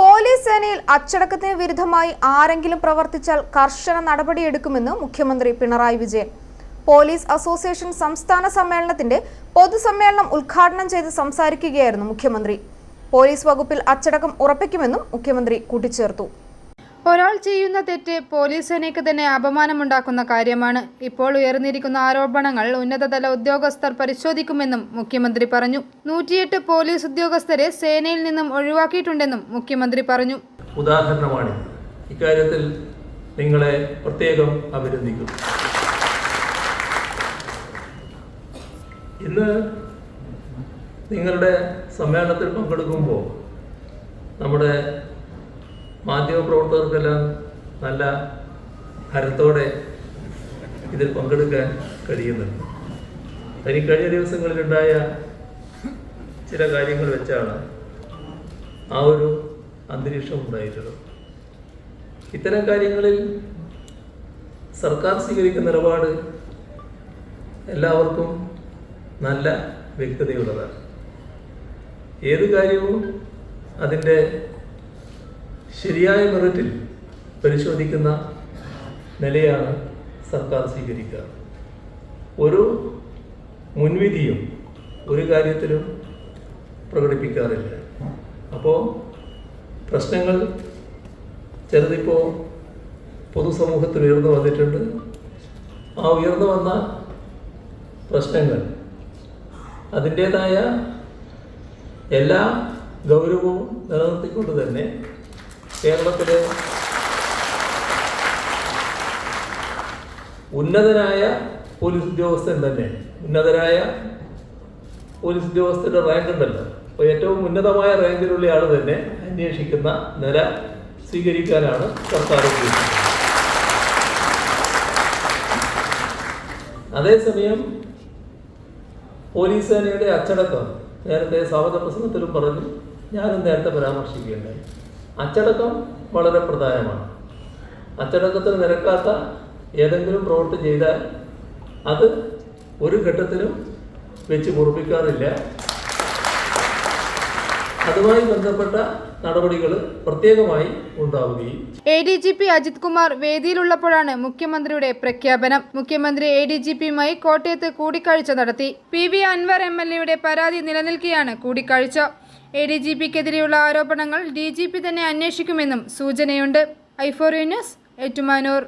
Police സേനയിൽ അച്ചടക്കത്തിന് വിരുദ്ധമായി ആരെങ്കിലും പ്രവർത്തിച്ചാൽ കർശന നടപടിയെടുക്കുമെന്ന് മുഖ്യമന്ത്രി പിണറായി വിജയൻ. പോലീസ് അസോസിയേഷൻ സംസ്ഥാന സമ്മേളനത്തിന്റെ പൊതുസമ്മേളനം ഉദ്ഘാടനം ചെയ്ത് സംസാരിക്കുകയായിരുന്നു മുഖ്യമന്ത്രി. പോലീസ് വകുപ്പിൽ അച്ചടക്കം ഉറപ്പിക്കുമെന്നും മുഖ്യമന്ത്രി കൂട്ടിച്ചേർത്തു. ഒരാൾ ചെയ്യുന്ന തെറ്റ് പോലീസ് സേനയ്ക്ക് തന്നെ അപമാനമുണ്ടാക്കുന്ന കാര്യമാണ്. ഇപ്പോൾ ഉയർന്നിരിക്കുന്ന ആരോപണങ്ങൾ ഉന്നതതല ഉദ്യോഗസ്ഥർ പരിശോധിക്കുമെന്നും മുഖ്യമന്ത്രി പറഞ്ഞു. നൂറ്റിയെട്ട് പോലീസ് ഉദ്യോഗസ്ഥരെ സേനയിൽ നിന്നും ഒഴിവാക്കിയിട്ടുണ്ടെന്നും മുഖ്യമന്ത്രി പറഞ്ഞു. ഉദാഹരണമാണ്. ഇക്കാര്യത്തിൽ നിങ്ങളെ പ്രത്യേകം അഭിനന്ദിക്കും ഇന്ന് നിങ്ങളുടെ സമ്മേളനത്തിൽ പങ്കെടുക്കുമ്പോൾ നമ്മുടെ മാധ്യമപ്രവർത്തകർക്കെല്ലാം നല്ല ഹരത്തോടെ ഇതിൽ പങ്കെടുക്കാൻ കഴിയുന്നുണ്ട്. അതിന് കഴിഞ്ഞ ദിവസങ്ങളിലുണ്ടായ ചില കാര്യങ്ങൾ വെച്ചാണ് ആ ഒരു അന്തരീക്ഷം ഉണ്ടായിട്ടുള്ളത്. ഇത്തരം കാര്യങ്ങളിൽ സർക്കാർ സ്വീകരിക്കുന്ന നിലപാട് എല്ലാവർക്കും നല്ല വ്യക്തതയുള്ളതാണ്. ഏത് കാര്യവും അതിന്റെ ശരിയായ മെറിറ്റിൽ പരിശോധിക്കുന്ന നിലയാണ് സർക്കാർ സ്വീകരിക്കുക. ഒരു മുൻവിധിയും ഒരു കാര്യത്തിലും പ്രകടിപ്പിക്കാറില്ല. അപ്പോൾ പ്രശ്നങ്ങൾ ചിലതിപ്പോൾ പൊതുസമൂഹത്തിൽ ഉയർന്നു വന്നിട്ടുണ്ട്. ആ ഉയർന്നു വന്ന പ്രശ്നങ്ങൾ അതിന്റേതായ എല്ലാ ഗൗരവവും നിലനിർത്തിക്കൊണ്ട് തന്നെ കേരളത്തിലെ ഉന്നതനായ പോലീസ് ഉദ്യോഗസ്ഥൻ തന്നെ. ഉന്നതരായ പോലീസ് ഉദ്യോഗസ്ഥരുടെ റാങ്ക് ഉണ്ടല്ലോ. അപ്പോൾ ഏറ്റവും ഉന്നതമായ റാങ്കിലുള്ള ആൾ തന്നെ അന്വേഷിക്കുന്ന നില സ്വീകരിക്കാനാണ് സർക്കാർ ഉദ്ദേശിക്കുന്നത്. അതേസമയം പോലീസ് സേനയുടെ അച്ചടക്കം നേരത്തെ സ്വാഗത പ്രസംഗത്തിലും പറഞ്ഞു ഞാനും നേരത്തെ പരാമർശിക്കുകയുണ്ടായി. അച്ചടക്കം വളരെ പ്രധാനമാണ്. അച്ചടക്കത്തിന് നിരക്കാത്ത ഏതെങ്കിലും പ്രവൃത്തി ചെയ്താൽ അത് ഒരു ഘട്ടത്തിലും വെച്ച് മുറിപ്പിക്കാറില്ല. അതുമായി ബന്ധപ്പെട്ട നടപടികൾ പ്രത്യേകമായി ഉണ്ടാവുകയും A D G P Ajith Kumar വേദിയിലുള്ളപ്പോഴാണ് മുഖ്യമന്ത്രിയുടെ പ്രഖ്യാപനം. മുഖ്യമന്ത്രി എ ഡി ജി പിയുമായി കോട്ടയത്ത് കൂടിക്കാഴ്ച നടത്തി. P V Anvar M L എയുടെ പരാതി നിലനിൽക്കെയാണ് കൂടിക്കാഴ്ച. എ ഡി ജി പിക്കെതിരെയുള്ള ആരോപണങ്ങൾ ഡി ജി പി തന്നെ അന്വേഷിക്കുമെന്നും സൂചനയുണ്ട്. ഐഫോറി ന്യൂസ് ഏറ്റുമാനൂർ.